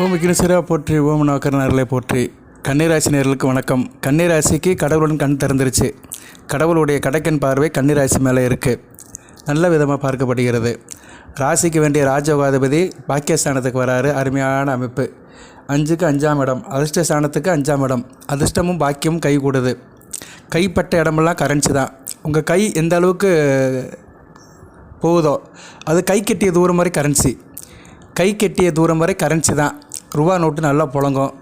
ஓம் விக்னேஸ்வரா போற்றி ஓம் நோக்கரனர்களை போற்றி. கன்னிராசி நேர்களுக்கு வணக்கம். கன்னிராசிக்கு கடவுளுடன் கண் திறந்துருச்சு. கடவுளுடைய கடைக்கன் பார்வை கன்னிராசி மேலே இருக்குது நல்ல விதமாக பார்க்கப்படுகிறது. ராசிக்கு வேண்டிய ராஜயோகாதிபதி பாக்கியஸ்தானத்துக்கு வராரு. அருமையான அமைப்பு. அஞ்சுக்கு அஞ்சாம் இடம். அதிர்ஷ்ட ஸ்தானத்துக்கு அஞ்சாம் இடம். அதிர்ஷ்டமும் பாக்கியமும் கை கூடுது கைப்பட்ட இடமெல்லாம் கரன்சி தான். உங்கள் கை எந்த அளவுக்கு போகுதோ அது கை கெட்டிய தூரம் வரை கரன்சி கை கெட்டிய தூரம் வரை கரன்சி தான். ரூபா நோட்டு நல்லா புழங்கும்.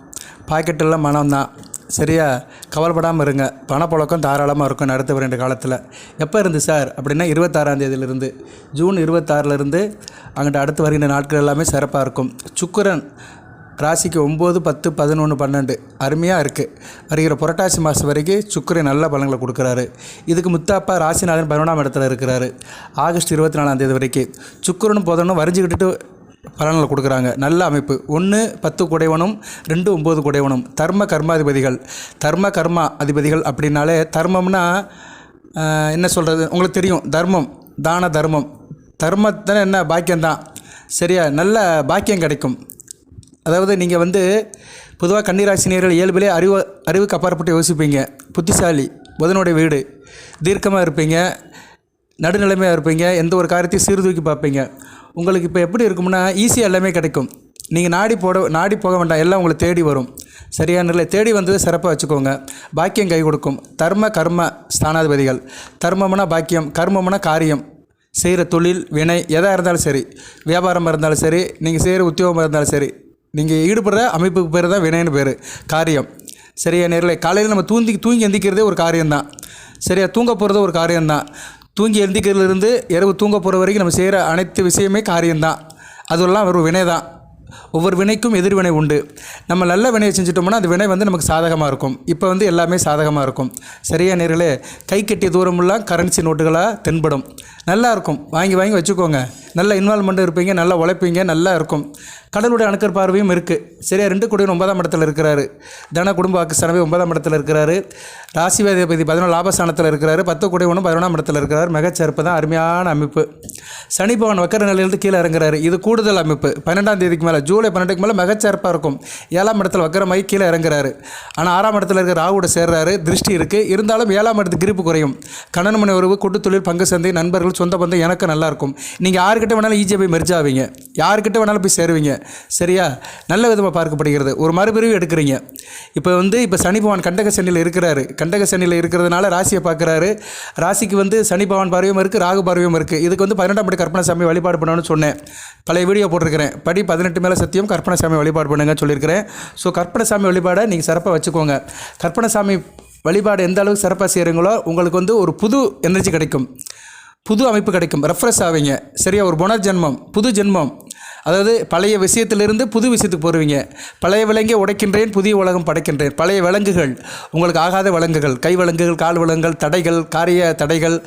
பாக்கெட்டெல்லாம் மனம்தான். சரியா? கவலைப்படாமல் இருங்க. பணப்புழக்கம் தாராளமாக இருக்கும் நடத்த ரெண்டு காலத்தில். எப்போ இருந்து சார்? அப்படின்னா இருபத்தாறாம் தேதியிலிருந்து. ஜூன் இருபத்தாறிலிருந்து அங்கிட்ட அடுத்து வருகின்ற நாட்கள் எல்லாமே சிறப்பாக இருக்கும். சுக்கரன் ராசிக்கு ஒம்பது பத்து பதினொன்று பன்னெண்டு அருமையாக இருக்குது வருகிற புரட்டாசி மாதம் வரைக்கும் சுக்கிரன் நல்ல பலன்களை கொடுக்குறாரு. இதுக்கு முத்தாப்பா ராசிநாதன் பதினொன்றாம் இடத்துல இருக்கிறாரு. ஆகஸ்ட் இருபத்தி நாலாம் தேதி வரைக்கும் சுக்கரனும் புதனும் வரைஞ்சிக்கிட்டு பலன்களை கொடுக்குறாங்க. நல்ல அமைப்பு. ஒன்று பத்து குடைவனும் ரெண்டு ஒம்பது குடைவனும். தர்ம கர்மாதிபதிகள். தர்ம கர்மா அதிபதிகள் அப்படின்னாலே தர்மம்னா என்ன சொல்கிறது உங்களுக்கு தெரியும். தர்மம் தான தர்மம். தர்மத்தில் என்ன? பாக்கியம்தான். சரியா? நல்ல பாக்கியம் கிடைக்கும். அதாவது நீங்கள் வந்து பொதுவாக கன்னிராசினியர்கள் இயல்பிலே அறிவு அறிவுக்கு அப்பாற்பட்டு யோசிப்பீங்க. புத்திசாலி புதனுடைய வீடு. தீர்க்கமாக இருப்பீங்க. நடுநிலைமையாக இருப்பீங்க. எந்த ஒரு காரியத்தையும் சீர்தூக்கி பார்ப்பீங்க. உங்களுக்கு இப்போ எப்படி இருக்கும்னா ஈஸியாக எல்லாமே கிடைக்கும். நீங்கள் நாடி போட நாடி போக வேண்டாம் எல்லாம் உங்களை தேடி வரும். சரியான நிலை தேடி வந்தது சிறப்பாக வச்சுக்கோங்க. பாக்கியம் கை கொடுக்கும். தர்ம கர்ம ஸ்தானாதிபதிகள். தர்மம்னா பாக்கியம் கர்மம்னா காரியம். செய்கிற தொழில் வினை எதாக இருந்தாலும் சரி. வியாபாரமாக இருந்தாலும் சரி நீங்கள் செய்கிற உத்தியோகமாக இருந்தாலும் சரி. நீங்கள் ஈடுபடுற அமைப்புக்கு பேர் தான் வினைன்னு பேர். காரியம். சரியா நேரில் காலையில் நம்ம தூங்கி தூங்கி எந்திக்கிறதே ஒரு காரியம்தான். சரியா தூங்க போகிறது ஒரு காரியம்தான். தூங்கி எந்திக்கிறதுலேருந்து இரவு தூங்க போகிற வரைக்கும் நம்ம செய்கிற அனைத்து விஷயமே காரியம்தான். அதுவெல்லாம் ஒரு வினை தான் ஒவ்வொரு வினைக்கும் எதிர்வினை உண்டு. நம்ம நல்ல வினையை செஞ்சுட்டோம்னா அந்த வினை வந்து நமக்கு சாதகமாக இருக்கும். இப்போ வந்து எல்லாமே சாதகமாக இருக்கும். சரியா நேர்களே கை கட்டிய தூரமெல்லாம் கரன்சி நோட்டுகளாக தென்படும். நல்லாயிருக்கும் வாங்கி வாங்கி வச்சுக்கோங்க. நல்ல இன்வால்மெண்ட்டும் இருப்பீங்க நல்லா உழைப்பீங்க நல்லா இருக்கும். கடலுடைய அணுக்கர் பார்வையும் இருக்குது சரியா ரெண்டு கோடி ஒன்பதாம் இடத்துல இருக்கிறாரு. தன குடும்ப வாக்குஸ்தானமே ஒன்பதாம் இடத்துல இருக்கிறாரு. ராசிவாதிபதி பதினொன்று லாபஸ்தானத்தில் இருக்கிறாரு. பத்து கோடி ஒன்று பதினொன்றாம் இடத்துல இருக்கிறார். மிகச்சிறப்பு தான் அருமையான அமைப்பு. சனி பகவான் வக்கர நிலையிலிருந்து கீழே இறங்குறாரு. இது கூடுதல் அமைப்பு. பன்னெண்டாம் தேதிக்கு மேலே ஜூலை பன்னெண்டுக்கு மேலே மிகச்சிறப்பாக இருக்கும். ஏழாம் இடத்துல வக்கரமாகி கீழே இறங்குறாரு. ஆனால் ஆறாம் இடத்துல இருக்கிற ராகுட சேர்றாரு. திருஷ்டி இருக்குது இருந்தாலும் ஏழாம் இடத்துக்கு கிரிப்பு குறையும். கணன் மனை உறவு கூட்டு தொழில் பங்கு சந்தை நண்பர்கள் சொந்த பந்தம் எனக்கு நல்லாயிருக்கும் நீங்கள் யாருக்கு யார்கிட்ட வேணாலும் ஈஸியாக போய் மெர்ஜ் ஆவீங்க. வேணாலும் போய் சேருவீங்க. சரியா? நல்ல விதமாக பார்க்கப்படுகிறது. ஒரு மறுபிரிவு எடுக்கிறீங்க. இப்போ வந்து இப்போ சனி பகவான் கண்டக சனியில் இருக்கிறாரு. கண்டக சனியில் இருக்கிறதுனால ராசியை பார்க்குறாரு. ராசிக்கு வந்து சனி பகவான் பார்வையும் இருக்குது ராகு பார்வையும் இருக்குது இதுக்கு வந்து பதினெட்டாம் படி கற்பனை சாமி வழிபாடு பண்ணணும்னு சொன்னேன். பழைய வீடியோ போட்டிருக்கிறேன். படி பதினெட்டு மேலே சத்தியம் கற்பனை சாமி வழிபாடு பண்ணுங்கன்னு சொல்லியிருக்கிறேன். ஸோ கற்பனை சாமி வழிபாடை நீங்கள் சிறப்பாக வச்சுக்கோங்க. கற்பனை சாமி வழிபாடு எந்த அளவுக்கு சிறப்பாக செய்கிறீங்களோ உங்களுக்கு வந்து ஒரு புது எனர்ஜி கிடைக்கும். புது அமைப்பு கிடைக்கும். ரெஃப்ரெஷ் ஆவீங்க. சரியா? ஒரு புனர்ஜென்மம் புது ஜென்மம். அதாவது பழைய விஷயத்திலிருந்து புது விஷயத்துக்கு போடுவீங்க பழைய விலங்கை உடைக்கின்றேன் புதிய உலகம் படைக்கின்றேன். பழைய விலங்குகள் உங்களுக்கு ஆகாத விலங்குகள். கை விலங்குகள் கால் விலங்குகள் தடைகள் காரிய தடைகள்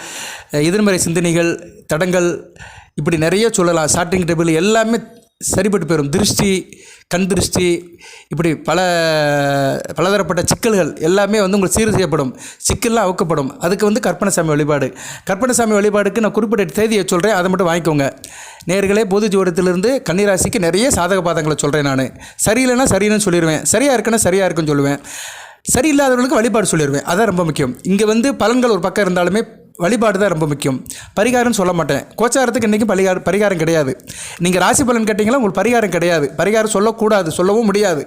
எதிர்மறை சிந்தனைகள் தடங்கள் இப்படி நிறைய சொல்லலாம். ஸ்டார்டிங் டேபிள் எல்லாமே சரிப்பட்டு போயிடும் திருஷ்டி கண் திருஷ்டி இப்படி பல பலதரப்பட்ட சிக்கல்கள் எல்லாமே வந்து உங்களுக்கு சீர் செய்யப்படும். சிக்கல்லாம் அவுக்கப்படும். அதுக்கு வந்து கற்பனை சாமி வழிபாடு. கற்பனை சாமி வழிபாடுக்கு நான் குறிப்பிட்ட தேதியை சொல்கிறேன் அதை மட்டும் வாங்கிக்கோங்க. நேர்களே பொது ஜோடத்திலிருந்து கன்னிராசிக்கு நிறைய சாதக பாதங்களை சொல்கிறேன் நான். சரியில்லைன்னா சரின்னு சொல்லிடுவேன் சரியாக இருக்குன்னா சரியாக இருக்குன்னு சொல்லுவேன். சரியில்லாதவர்களுக்கு வழிபாடு சொல்லிடுவேன் அதான் ரொம்ப முக்கியம். இங்கே வந்து பலன்கள் ஒரு பக்கம் இருந்தாலுமே வழிபாடு தான் ரொம்ப முக்கியம். பரிகாரம்னு சொல்ல மாட்டேன். கோச்சாரத்துக்கு இன்றைக்கும் பரிகாரம் பரிகாரம் கிடையாது. நீங்கள் ராசி பலன் கேட்டிங்களா? உங்களுக்கு பரிகாரம் கிடையாது. பரிகாரம் சொல்லக்கூடாது சொல்லவும் முடியாது.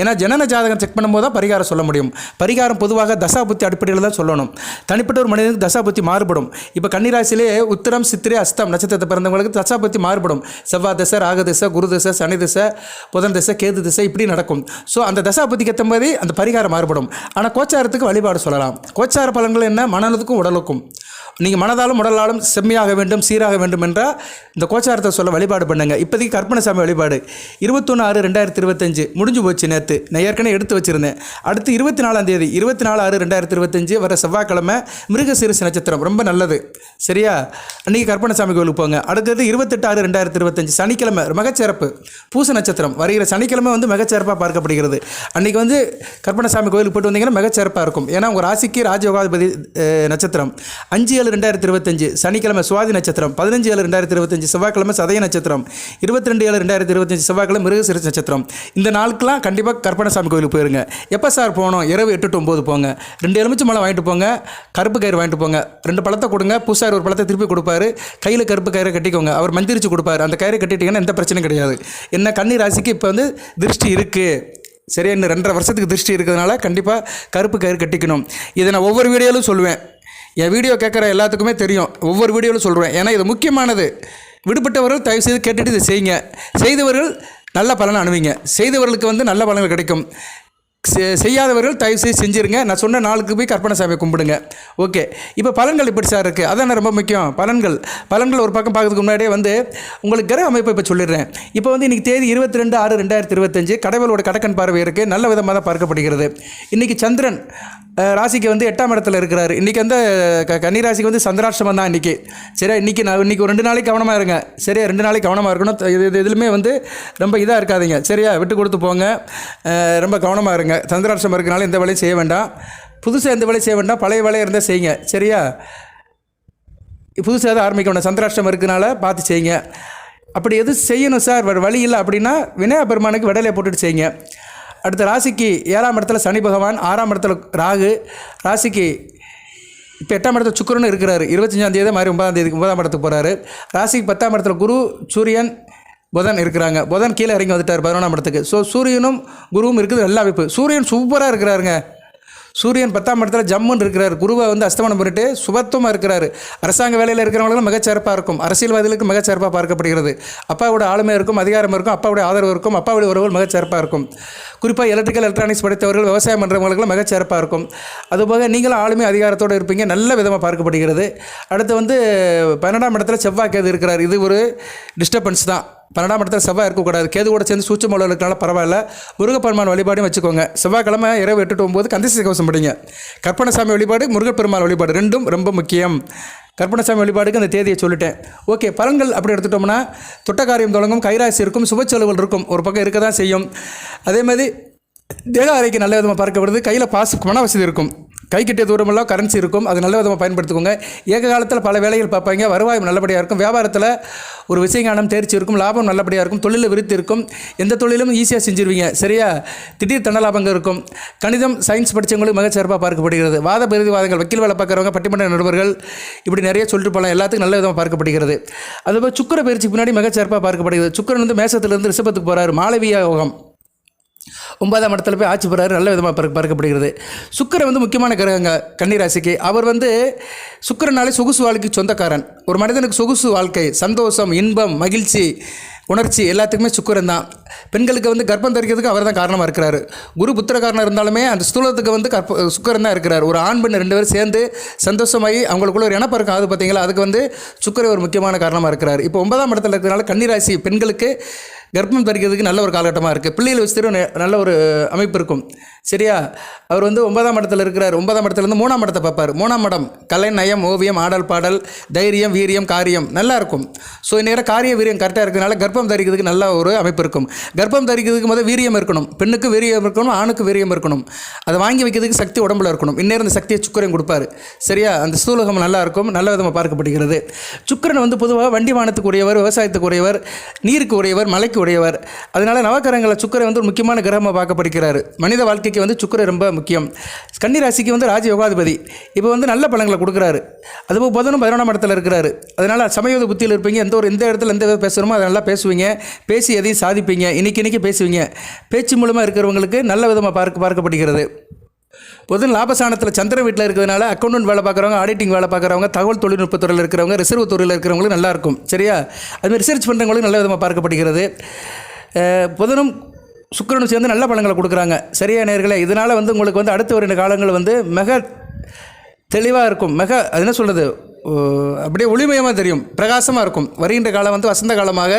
ஏன்னா ஜனன ஜாதகம் செக் பண்ணும்போது தான் பரிகாரம் சொல்ல முடியும். பரிகாரம் பொதுவாக தசா புத்தி அடிப்படையில் தான் சொல்லணும். தனிப்பட்ட ஒரு மனிதனுக்கு தசா புத்தி மாறுபடும். இப்போ கன்னிராசிலே உத்திரம் சித்திரை அஸ்தம் நட்சத்திரத்தை பிறந்தவங்களுக்கு தசாபுத்தி மாறுபடும். செவ்வாய் திசை ராக திசை குரு திசை சனி திசை புதன் திசை கேது திசை இப்படி நடக்கும். ஸோ அந்த தசாபுத்திக்கு ஏற்ற மாதிரி அந்த பரிகாரம் மாறுபடும். ஆனால் கோச்சாரத்துக்கு வழிபாடு சொல்லலாம். கோச்சார பலன்கள் என்ன? மனதுக்கும் உடலுக்கும். நீங்கள் மனதாலும் உடலாலும் செம்மையாக வேண்டும் சீராக வேண்டும் என்றால் இந்த கோச்சாரத்தை சொல்ல வழிபாடு பண்ணுங்கள் இப்போதைக்கு கற்பனை சாமி வழிபாடு. இருபத்தொன்று ஆறு ரெண்டாயிரத்தி இருபத்தஞ்சு முடிஞ்சு போச்சு நேற்று நான் ஏற்கனவே எடுத்து வச்சுருந்தேன். அடுத்து இருபத்தி நாலாம் தேதி இருபத்தி நாலு ஆறு ரெண்டாயிரத்தி இருபத்தஞ்சு வர செவ்வாய்க்கிழமை மிருகசீரிசு நட்சத்திரம். ரொம்ப நல்லது. சரியா? அன்றைக்கி கற்பனை சாமி கோவிலுக்கு போங்க. அடுத்தது இருபத்தெட்டு ஆறு ரெண்டாயிரத்தி இருபத்தஞ்சு சனிக்கிழமை மிகச்சிறப்பு. பூச நட்சத்திரம். வருகிற சனிக்கிழமை வந்து மிகச்சிறப்பாக பார்க்கப்படுகிறது. அன்றைக்கி வந்து கற்பனை சாமி கோயிலுக்கு போயிட்டு வந்தீங்கன்னா மிகச்சிறப்பாக இருக்கும். ஏன்னா உங்கள் ராசிக்கு ராஜயோகாதிபதி நட்சத்திரம். அஞ்சு அஞ்சு ஏழு ரெண்டாயிரத்தி இருபத்தஞ்சு சனிக்கிழமை சுவாதி நட்சத்திரம் பதினஞ்சு ஏழு ரெண்டாயிரத்தி இருபத்தஞ்சு செவ்வாய்க்கிழமை சதய நட்சத்திரம் இருபத்தி ரெண்டு ஏழு ரெண்டாயிரத்தி இருபத்தஞ்சு செவ்வாய்க்கிழமை மிருகசிறு நட்சத்திரம். இந்த நாளுக்கெல்லாம் கண்டிப்பாக கற்பனசாமி கோயிலுக்கு போயிருங்க. எப்போ சார் போகணும்? இரவு எட்டு டு ஒம்பது போங்க. ரெண்டு எலுமிச்சு மலை வாங்கிட்டு போங்க. கருப்பு கயிறு வாங்கிட்டு போங்க. ரெண்டு பழத்தை கொடுங்க. பூசாரி ஒரு பழத்தை திருப்பி கொடுப்பாரு. கையில் கருப்பு கயிறை கட்டிக்கோங்க. அவர் மந்திரிச்சு கொடுப்பாரு. அந்த கயிறை கட்டிட்டீங்கன்னா எந்த பிரச்சனையும் கிடையாது. என்ன கன்னி ராசிக்கு இப்போ வந்து திருஷ்டி இருக்குது சரியா? இன்னும் ரெண்டரை வருஷத்துக்கு திருஷ்டி இருக்கிறதுனால கண்டிப்பாக கருப்பு கயிறு கட்டிக்கணும். இதை நான் ஒவ்வொரு வீடியோவிலும் சொல்லுவேன் என் வீடியோ கேட்குற எல்லாத்துக்குமே தெரியும். ஒவ்வொரு வீடியோவிலும் சொல்கிறேன் ஏன்னா இது முக்கியமானது. விடுபட்டவர்கள் தயவு செய்து கேட்டுட்டு இதை செய்யுங்க. செய்தவர்கள் நல்ல பலனை அணுவிங்க. செய்தவர்களுக்கு வந்து நல்ல பலன்கள் கிடைக்கும். செய்யாதவர்கள் தயவு செய்து செஞ்சுருங்க. நான் சொன்ன நாளுக்கு போய் கற்பனை சாமியை கும்பிடுங்க. ஓகே. இப்போ பலன்கள் இப்படி சார் இருக்குது அதான் ரொம்ப முக்கியம். பலன்கள். பலன்கள் ஒரு பக்கம் பார்க்கறதுக்கு முன்னாடியே வந்து உங்களுக்கு கிரக அமைப்பை இப்போ சொல்லிடுறேன். இப்போ வந்து இன்றைக்கி தேதி இருபத்தி ரெண்டு ஆறு ரெண்டாயிரத்தி இருபத்தஞ்சு. கடவுளோட கடக்கன் பார்வை இருக்குது நல்ல விதமாக தான் பார்க்கப்படுகிறது. இன்றைக்கி சந்திரன் ராசிக்கு வந்து எட்டாம் இடத்துல இருக்கிறார். இன்றைக்கி வந்து க கன்னி ராசிக்கு வந்து சந்திராஷ்டமம் தான் இன்றைக்கி சரியா? இன்றைக்கி நான் இன்றைக்கி ஒரு ரெண்டு நாளைக்கு கவனமாக இருங்க. சரியா? ரெண்டு நாளைக்கு கவனமாக இருக்கணும். இது இது எதுலையுமே வந்து ரொம்ப இதாக இருக்காதீங்க. சரியா? விட்டு கொடுத்து போங்க. ரொம்ப கவனமாக இருங்க. சந்திராஷ்டமம் இருக்கனால எந்த வேலையும் செய்ய வேண்டாம். புதுசாக எந்த வேலையும் செய்ய வேண்டாம். பழைய வேலையாக இருந்தால் செய்யுங்க. சரியா? புதுசாக தான் ஆரம்பிக்க வேண்டாம். சந்திராஷ்டம் இருக்கனால பார்த்து செய்யுங்க. அப்படி எது செய்யணும் சார்? வேறு வழி இல்லை அப்படின்னா விநாயக பெருமானுக்கு விடலையை போட்டுட்டு செய்யுங்க. அடுத்த ராசிக்கு ஏழாம் இடத்துல சனி பகவான் ஆறாம் இடத்துல ராகு. ராசிக்கு இப்போ எட்டாம் இடத்துல சுக்கிரன் இருக்கிறாரு. இருபத்தஞ்சாம் தேதி மாதிரி ஒன்பதாம் தேதிக்கு ஒன்பதாம் இடத்துக்கு போகிறாரு ராசிக்கு பத்தாம் இடத்துல குரு சூரியன் புதன் இருக்கிறாங்க. புதன் கீழே இறங்கி வந்துட்டார் பதினொன்றாம் இடத்துக்கு. ஸோ சூரியனும் குருவும் இருக்குது. நல்ல அமைப்பு. சூரியன் சூப்பராக இருக்கிறாருங்க. சூரியன் பத்தாம் இடத்துல ஜம்முன்னு இருக்கிறார். குருவை வந்து அஸ்தமனம் பண்ணிட்டு சுபத்துவமாக இருக்கிறார். அரசாங்க வேலையில் இருக்கிறவங்களும் மிகச்சிறப்பாக இருக்கும். அரசியல்வாதிகளுக்கு மிகச்சிறப்பாக பார்க்கப்படுகிறது. அப்பாவோட ஆளுமை இருக்கும் அதிகாரம் இருக்கும் அப்பாவுடைய ஆதரவு இருக்கும் அப்பாவுடைய உறவுகள் மிகச்சிறப்பாக இருக்கும். குறிப்பாக எலக்ட்ரிக்கல் எலக்ட்ரானிக்ஸ் படித்தவர்கள் விவசாயம் பண்ணுறவங்களுக்குலாம் மிகச்சிறப்பாக இருக்கும். அதுபோக நீங்களும் ஆளுமை அதிகாரத்தோடு இருப்பீங்க. நல்ல விதமாக பார்க்கப்படுகிறது. அடுத்து வந்து பன்னெண்டாம் இடத்துல செவ்வாய்க்கு இருக்கிறார். இது ஒரு டிஸ்டர்பன்ஸ் தான். பன்னெண்டாம் இடத்துல செவ்வாய் இருக்கக்கூடாது. கேது கூட சேர்ந்து சூட்சமூலம் இருக்கனால பரவாயில்ல. முருகப்பெருமான் வழிபாடும் வச்சுக்கோங்க. செவ்வாய்க்கிழமை இரவு எட்டுட்டு போகும்போது ஒம்பது கந்தசி கவசம் படிங்க. கற்பனசாமி வழிபாடு முருகப்பெருமான் வழிபாடு ரெண்டும் ரொம்ப முக்கியம். கற்பனசாமி வழிபாடுக்கு அந்த தேதியை சொல்லிட்டேன். ஓகே பலன்கள் அப்படி எடுத்துட்டோம்னா தொட்டக்காரியம் தொடங்கும் கைராசி இருக்கும் சுப செலவுகள் இருக்கும். ஒரு பக்கம் இருக்க தான் செய்யும். அதே மாதிரி தேக ஆரோக்கியம் நல்ல விதமாக பார்க்கப்படுது. கையில் பாசு பண வசதி இருக்கும். கை கிட்டிய தூரமெல்லாம் கரன்சி இருக்கும். அது நல்ல விதமாக பயன்படுத்திக்கோங்க. ஏக காலத்தில் பல வேலைகள் பார்ப்பாங்க. வருவாய் நல்லபடியாக இருக்கும். வியாபாரத்தில் ஒரு விஷயங்கானம் தேர்ச்சி இருக்கும். லாபம் நல்லபடியாக இருக்கும். தொழிலில் விருத்தி இருக்கும். எந்த தொழிலும் ஈஸியாக செஞ்சுருவீங்க. சரியா? திடீர் தனலாபங்கள் இருக்கும். கணிதம் சயின்ஸ் படித்தவங்களுக்கு மிக சிறப்பாக பார்க்கப்படுகிறது. வாத பிரதிவாதங்கள் வக்கீல் வேலை பார்க்குறவங்க பட்டிமன்ற நிருபர்கள் இப்படி நிறைய சொல்லிட்டு போகலாம் எல்லாத்துக்கும் நல்ல விதமாக பார்க்கப்படுகிறது. அதுபோல் சுக்கர பயிற்சிக்கு பின்னாடி மிகச்சிறப்பாக பார்க்கப்படுகிறது. சுக்கரன் வந்து மேசத்துலேருந்து ரிஷபத்துக்கு போகிறார் மாளவியா யோகம். ஒன்பதாம் இடத்துல போய் ஆட்சி பெறாரு நல்ல விதமாக பார்க்க பறக்கப்படுகிறது. சுக்கரன் வந்து முக்கியமான கிரகங்க கன்னிராசிக்கு. அவர் வந்து சுக்கரனாலே சொகுசு வாழ்க்கைக்கு சொந்தக்காரன். ஒரு மனிதனுக்கு சொகுசு வாழ்க்கை சந்தோஷம் இன்பம் மகிழ்ச்சி உணர்ச்சி எல்லாத்துக்குமே சுக்கரன் தான். பெண்களுக்கு வந்து கர்ப்பம் தரிக்கிறதுக்கு அவர் தான் காரணமாக இருக்கிறாரு. குரு புத்திரக்காரனாக இருந்தாலுமே அந்த ஸ்தூலத்துக்கு வந்து கற்ப சுக்கரன் தான் இருக்கிறார். ஒரு ஆண் பெண் ரெண்டு பேரும் சேர்ந்து சந்தோஷமாகி அவங்களுக்குள்ள ஒரு இனப்பறக்கம் ஆகுது பார்த்தீங்களா அதுக்கு வந்து சுக்கரை ஒரு முக்கியமான காரணமாக இருக்கிறார். இப்போ ஒன்பதாம் இடத்துல இருக்கிறனால கன்னிராசி பெண்களுக்கு கர்ப்பம் தரிக்கிறதுக்கு நல்ல ஒரு காலகட்டமாக இருக்குது பிள்ளைகள் வச்சு நல்ல ஒரு அமைப்பு இருக்கும். சரியா? அவர் வந்து ஒன்பதாம் இடத்துல இருக்கிறார். ஒன்பதாம் இடத்துலேருந்து மூணாம் இடத்தை பார்ப்பார். மூணாம் இடம் கலை நயம் ஓவியம் ஆடல் பாடல் தைரியம் வீரியம் காரியம் நல்லா இருக்கும். ஸோ இந்நேரம் காரிய வீரியம் கரெக்டாக இருக்கிறதுனால கர்ப்பம் தரிக்கிறதுக்கு நல்ல ஒரு அமைப்பு இருக்கும். கர்ப்பம் தரிக்கிறதுக்கு முதல் வீரியம் இருக்கணும். பெண்ணுக்கு வீரியம் இருக்கணும் ஆணுக்கு வீரியம் இருக்கணும். அதை வாங்கி வைக்கிறதுக்கு சக்தி உடம்புல இருக்கணும். இந்நேரம் இந்த சக்தியை சுக்கரன் கொடுப்பார். சரியா? அந்த ஸ்தூலகம் நல்லா இருக்கும். நல்ல விதமாக பார்க்கப்படுகிறது. சுக்கிரன் வந்து பொதுவாக வண்டி வாகனத்துக்கு உரியவர் விவசாயத்துக்கு உரியவர் நீருக்கு உரியவர் மலைக்கு உடையவர். அதனால் நவக்கரங்களை சுக்கரை வந்து ஒரு முக்கியமான கிரகமாக பார்க்கப்படுகிறார் மனித வாழ்க்கைக்கு வந்து சுக்கரை ரொம்ப முக்கியம். கன்னி ராசிக்கு வந்து ராஜ யோகாதிபதி இப்போ வந்து நல்ல பழங்களை கொடுக்குறாரு. அதுபோல் புதனும் பதினொன்றாம் இடத்துல இருக்கிறாரு. அதனால் சமயோத புத்தியில் இருப்பீங்க. எந்த ஒரு எந்த இடத்துல எந்த விதம் பேசுகிறோமோ அதை நல்லா பேசுவீங்க. பேசி எதையும் சாதிப்பீங்க. இன்னைக்கு இன்றைக்கி பேசுவீங்க. பேச்சு மூலமாக இருக்கிறவங்களுக்கு நல்ல விதமாக பார்க்க பார்க்கப்படுகிறது. புதன் லாபஸ்தானத்தில் சந்திர வீட்டில் இருக்கிறதுனால அக்கௌண்டன்ட் வேலை பார்க்குறவங்க ஆடிட்டிங் வேலை பார்க்குறவங்க தகவல் தொழில்நுட்பத்துறையில் இருக்கிறவங்க ரிசர்வ் துறையில் இருக்கிறவங்களுக்கு நல்லா இருக்கும். சரியா? அதுமாதிரி ரிசர்ச் பண்ணுறவங்களுக்கு நல்ல விதமாக பார்க்கப்படுகிறது. புதனும் சுக்கரனும் சேர்ந்து நல்ல பழங்களை கொடுக்குறாங்க. சரியா நேர்களே? இதனால் வந்து உங்களுக்கு வந்து அடுத்த ஒரு காலங்கள் வந்து மிக தெளிவாக இருக்கும். மிக அது என்ன சொல்கிறது அப்படியே ஒளிமயமாக தெரியும். பிரகாசமாக இருக்கும். வருகின்ற காலம் வந்து வசந்த காலமாக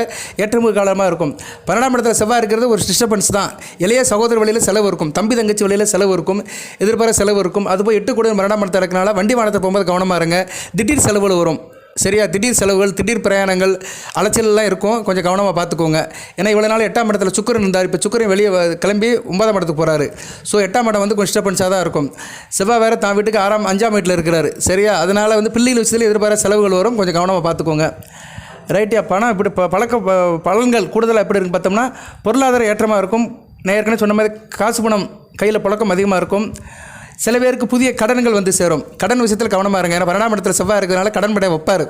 ஏற்றமுக காலமாக இருக்கும். பன்னெண்டாம் இடத்துல செவ்வாய் இருக்கிறது ஒரு டிஸ்டர்பன்ஸ் தான். இளைய சகோதர வழியில் செலவு இருக்கும். தம்பி தங்கச்சி வழியில் செலவு இருக்கும். எதிர்பார செலவு இருக்கும். அது போய் எட்டு கூட பன்னெண்டாம் இடத்துல இருக்கனால வண்டி வானத்தை போகும்போது கவனமாக இருங்க. திடீர் செலவுகள் வரும். சரியா? திடீர் செலவுகள் திடீர் பிரயாணங்கள் அலைச்சல்லாம் இருக்கும். கொஞ்சம் கவனமாக பார்த்துக்கோங்க. ஏன்னா இவ்வளோ நாள் எட்டாம் இடத்துல சுக்கரன் இருந்தார். இப்போ சுக்கரன் வெளியே கிளம்பி ஒன்பதாம் இடத்துக்கு போகிறாரு ஸோ எட்டாம் இடம் வந்து கொஞ்சம் டிஸ்டர்பன்ஸாக தான் இருக்கும். செவ்வாய் வேறு தான் வீட்டுக்கு ஆறாம் அஞ்சாம் வீட்டில் இருக்கிறாரு. சரியா? அதனால் வந்து பிள்ளைகள் விஷயத்தில் எதிர்பார செலவுகள் வரும். கொஞ்சம் கவனமாக பார்த்துக்கோங்க. ரைட்டியா பணம் இப்படி ப பழக்க ப- பலன்கள் கூடுதலாக எப்படி இருக்குன்னு பார்த்தோம்னா பொருளாதார ஏற்றமாக இருக்கும். நான் ஏற்கனவே சொன்ன மாதிரி காசு பணம் கையில் பழக்கம் அதிகமாக இருக்கும். சில பேருக்கு புதிய கடன்கள் வந்து சேரும். கடன் விஷயத்தில் கவனமாக இருங்க. ஏன்னா பன்னெண்டாம் இடத்துல செவ்வாய் இருக்கிறதுனால கடன் படைய வைப்பார்.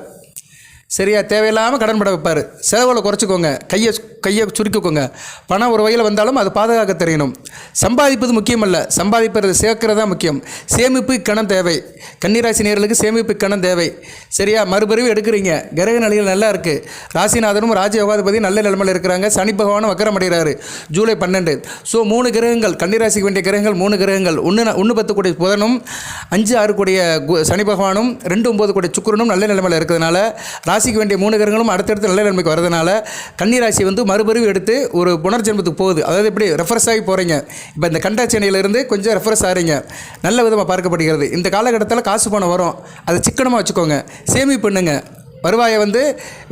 சரியா தேவையில்லாமல் கடன் பட வைப்பார். செலவுகளை குறைச்சிக்கோங்க. கையை கையை சுருக்கிக்கோங்க. பணம் ஒரு வகையில் வந்தாலும் அது பாதுகாக்க தெரியணும். சம்பாதிப்பது முக்கியமல்ல. சம்பாதிப்பது சேர்க்கிறது தான் முக்கியம். சேமிப்பு கணம் தேவை. கன்னிராசி நேர்களுக்கு சேமிப்பு கணம் தேவை. சரியா? மறுபடியும் எடுக்கிறீங்க. கிரக நிலைகள் நல்லா இருக்குது ராசிநாதனும் ராஜயோகாதிபதி நல்ல நிலைமையில் இருக்கிறாங்க. சனி பகவானும் வக்கரம் அடைகிறாரு. ஜூலை பன்னெண்டு. ஸோ மூணு கிரகங்கள் கன்னிராசிக்கு வேண்டிய கிரகங்கள் மூணு கிரகங்கள். ஒன்று ஒன்று பத்து கூடிய புதனும் அஞ்சு ஆறு கூடிய கு- சனி பகவானும் ரெண்டு ஒம்பது கூடிய சுக்கிரனும் நல்ல நிலைமையில் இருக்கிறதுனால ராசிக்கு வேண்டிய மூணு கிரகங்களும் அடுத்தடுத்து நல்ல நிலைமைக்கு வரதுனால கன்னிராசி வந்து மறுபடியும் எடுத்து ஒரு புனர்ஜென்மத்துக்கு போகுது. அதாவது எப்படி ரெஃபரஸ் ஆகி போகிறீங்க இப்போ இந்த கண்டாச்சேனையிலிருந்து கொஞ்சம் ரெஃபரஸ் ஆகிறீங்க நல்ல விதமாக பார்க்கப்படுகிறது. இந்த காலகட்டத்தில் காசு பணம் வரும். அதை சிக்கனமாக வச்சுக்கோங்க. சேமிப்பு பண்ணுங்க. வருவாயை வந்து